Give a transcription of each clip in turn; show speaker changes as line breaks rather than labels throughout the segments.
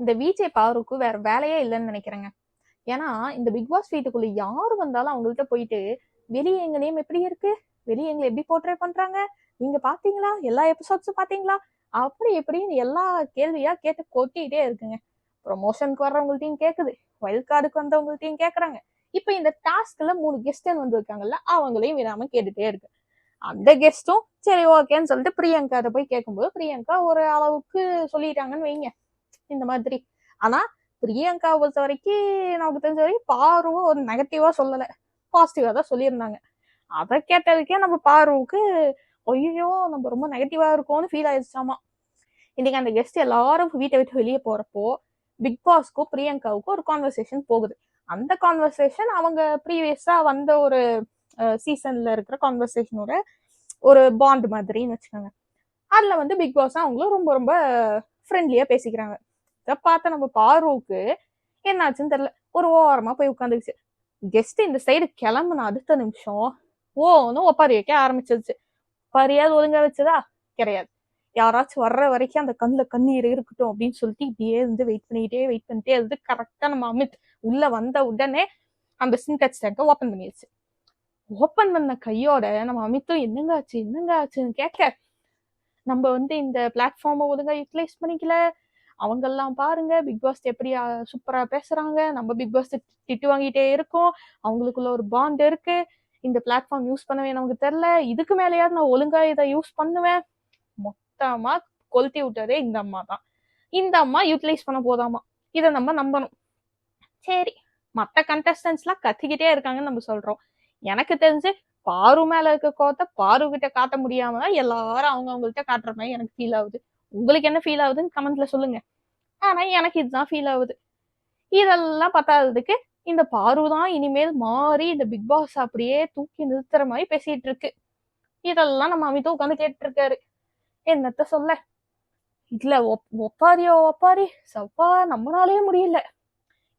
இந்த விஜே பாருக்கு வேற வேலையே இல்லைன்னு நினைக்கிறேங்க. ஏன்னா இந்த பிக் பாஸ் வீட்டுக்குள்ள யாரு வந்தாலும் அவங்கள்ட்ட போயிட்டு வெளியே எங்க நேம் எப்படி இருக்கு? வெளியே எங்களை எப்படி போர்ட்ரே பண்றாங்க? நீங்க பாத்தீங்களா? எல்லா எபிசோட்ஸும் பாத்தீங்களா? அப்படி எப்படின்னு எல்லா கேள்வியா கேட்டு கொட்டிட்டே இருக்குங்க. ப்ரொமோஷனுக்கு வர்றவங்கள்ட்டையும் கேக்குது. வைல்ட் கார்டுக்கு வந்தவங்கள்ட்டையும் கேக்குறாங்க. இப்ப இந்த டாஸ்க்ல மூணு கெஸ்டன் வந்திருக்காங்கல்ல அவங்களையும் விடாம கேட்டுட்டே இருக்கு. அந்த கெஸ்டும் சரி ஓகேன்னு சொல்லிட்டு பிரியங்கா போய் கேட்கும்போது பிரியங்கா ஒரு அளவுக்கு சொல்லிட்டாங்கன்னு வைங்க. இந்த மாதிரி. ஆனா பிரியங்கா பொறுத்த வரைக்கும் நமக்கு தெரிஞ்ச வரைக்கும் பார்வும் ஒரு நெகட்டிவா சொல்லல. பாசிட்டிவா தான் சொல்லியிருந்தாங்க. அதை கேட்டதுக்கே நம்ம பார்வுக்கு ஐயோ நம்ம ரொம்ப நெகட்டிவா இருக்கோம்னு ஃபீல் ஆயிடுச்சாமா. இன்னைக்கு அந்த கெஸ்ட் எல்லாரும் வீட்டை விட்டு வெளியே போறப்போ பிக் பாஸ்க்கும் பிரியங்காவுக்கும் ஒரு கான்வர்சேஷன் போகுது. அந்த கான்வர்சேஷன் அவங்க ப்ரீவியஸா வந்த ஒரு சீசன்ல இருக்கிற கான்வர்சேஷனோட ஒரு பாண்ட் மாதிரின்னு வச்சுக்கோங்க. அதுல வந்து பிக் பாஸ் அவங்களும் ரொம்ப ரொம்ப ஃப்ரெண்ட்லியா பேசிக்கிறாங்க. இதை பார்த்த நம்ம பார்வோக்கு என்னாச்சுன்னு தெரியல ஒரு ஓரமா போய் உட்காந்துக்குச்சு கெஸ்ட் இந்த சைடு கிளம்புன அடுத்த நிமிஷம் ஓன்னு ஒப்பாரி வைக்க ஆரம்பிச்சிருச்சு. ஒப்பாரியாவது ஒழுங்கா வச்சதா? கிடையாது. யாராச்சும் வர்ற வரைக்கும் அந்த கண்ணுல கண்ணீர் இருக்கட்டும் அப்படின்னு சொல்லிட்டு இப்படியே இருந்து வெயிட் பண்ணிக்கிட்டே வெயிட் பண்ணிட்டே இருந்து கரெக்டா நம்ம அமித் உள்ள வந்த உடனே அந்த சின்டெக்ஸ் டேங்கை ஓப்பன் பண்ணிடுச்சு ஓப்பன் பண்ண கையோட நம்ம அமித்தும் என்னங்க ஆச்சு? என்னங்க ஆச்சுன்னு கேட்க நம்ம வந்து இந்த பிளாட்ஃபார்மை ஒழுங்கா யூட்டிலைஸ் பண்ணிக்கல. அவங்கெல்லாம் பாருங்க பிக் பாஸ் எப்படி சூப்பரா பேசுறாங்க. நம்ம பிக் பாஸ் திட்டு வாங்கிட்டே இருக்கோம். அவங்களுக்குள்ள ஒரு பாண்ட் இருக்கு. இந்த பிளாட்ஃபார்ம் யூஸ் பண்ணவே நமக்கு தெரில. இதுக்கு மேலேயாவது நான் ஒழுங்கா இதை யூஸ் பண்ணுவேன். மொத்தமா கொளுத்தி விட்டதே இந்த அம்மா தான். இந்த அம்மா யூட்டிலைஸ் பண்ண போதாமா? இதை நம்ம நம்பணும். சரி மற்ற கண்டஸ்டன்ஸ்லாம் கத்திக்கிட்டே இருக்காங்கன்னு நம்ம சொல்றோம். எனக்கு தெரிஞ்சு பாரு மேல இருக்க கோத்தை பாரு கிட்ட காட்ட முடியாம எல்லாரும் அவங்க அவங்கள்ட்ட காட்டுற மாதிரி எனக்கு ஃபீல் ஆகுது. உங்களுக்கு என்ன ஃபீல் ஆகுதுன்னு கமெண்ட்ல சொல்லுங்க. ஆனா எனக்கு இதுதான் ஃபீல் ஆகுது. இதெல்லாம் பத்தாததுக்கு இந்த பாரு தான் இனிமேல் மாறி இந்த பிக் பாஸ் அப்படியே தூக்கி நிறுத்துற மாதிரி பேசிட்டு இருக்கு. இதெல்லாம் நம்ம அமிதோ உட்காந்து கேட்டு இருக்காரு என்னத்த சொல்ல? இல்ல ஒப்- ஒப்பாரியோ ஒப்பாரி. சவ்வா நம்மளாலே முடியல.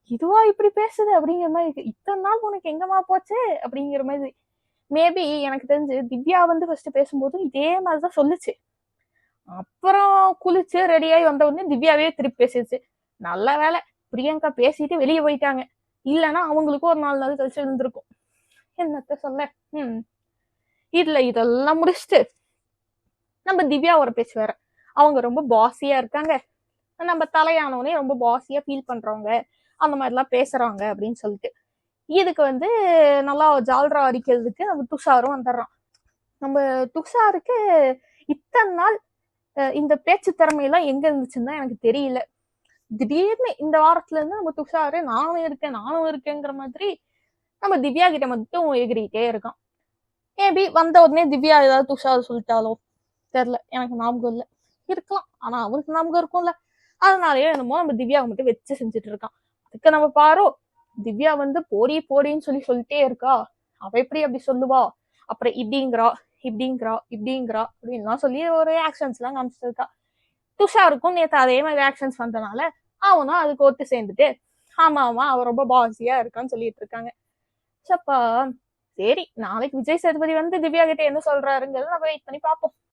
இதுவா இப்படி பேசுது அப்படிங்கிற மாதிரி இருக்கு. இத்தனை நாள் உனக்கு எங்கம்மா போச்சு? அப்படிங்கிற மாதிரி. மேபி எனக்கு தெரிஞ்சு திவ்யா வந்து ஃபர்ஸ்ட் பேசும்போதும் இதே மாதிரிதான் சொல்லுச்சு. அப்புறம் குளிச்சு ரெடியாகி வந்த உடனே திவ்யாவே திருப்பி பேசிடுச்சு. நல்ல வேலை பிரியங்கா பேசிட்டு வெளியே போயிட்டாங்க. இல்லைன்னா அவங்களுக்கும் ஒரு நாலு நாள் கழிச்சு இருந்திருக்கும் என்னத்த சொல்ல? ம் இதுல இதெல்லாம் முடிச்சுட்டு நம்ம திவ்யா பேச்சு வேற. அவங்க ரொம்ப பாசியா இருக்காங்க. நம்ம தலையானவனே ரொம்ப பாசியா ஃபீல் பண்றவங்க. அந்த மாதிரிலாம் பேசுறாங்க அப்படின்னு சொல்லிட்டு. இதுக்கு வந்து நல்லா ஜால்ரா அடிக்கிறதுக்கு நம்ம துஷாரும் வந்துடுறான். நம்ம துஷாருக்கு இத்தனை நாள் இந்த பேச்சு திறமையெல்லாம் எங்க இருந்துச்சுன்னு தான் எனக்கு தெரியல. திடீர்னு இந்த வாரத்துல இருந்து நம்ம துஷாரு நானும் இருக்கேன் நானும் இருக்கேங்கிற மாதிரி நம்ம திவ்யா கிட்ட மட்டும் எகிரிக்கிட்டே இருக்கான். மேபி வந்த உடனே திவ்யா ஏதாவது துஷார் சொல்லிட்டாலோ தெரில. எனக்கு ஞாபகம் இல்லை. இருக்கலாம். ஆனா அவனுக்கு ஞாபகம் இருக்கும்ல. அதனாலயே என்னமோ நம்ம திவ்யாவை மட்டும் வச்சு செஞ்சுட்டு இருக்கான். அதுக்கு நம்ம பாரோ திவ்யா வந்து போடி போடின்னு சொல்லி சொல்லிட்டே இருக்கா. அவ எப்படி அப்படி சொல்லுவா? அப்புறம் இப்படிங்கிறா. இப்படிங்கிறா இப்படிங்கிறா அப்படின்லாம் சொல்லி ஒரு ஆக்ஷன்ஸ் எல்லாம் காமிச்சிட்டு இருக்கா துஷாருக்கும் நேத்து அதே மாதிரி ஆக்ஷன்ஸ் வந்தனால அவனும் அதுக்கு ஒத்து சேர்ந்துட்டு ஆமா ஆமா அவ ரொம்ப பாசியா இருக்கான்னு சொல்லிட்டு இருக்காங்க. சப்பா சரி நாளைக்கு விஜய் சேதுபதி வந்து திவ்யா கிட்ட என்ன சொல்றாருங்கிறது நம்ம வெயிட் பண்ணி பார்ப்போம்.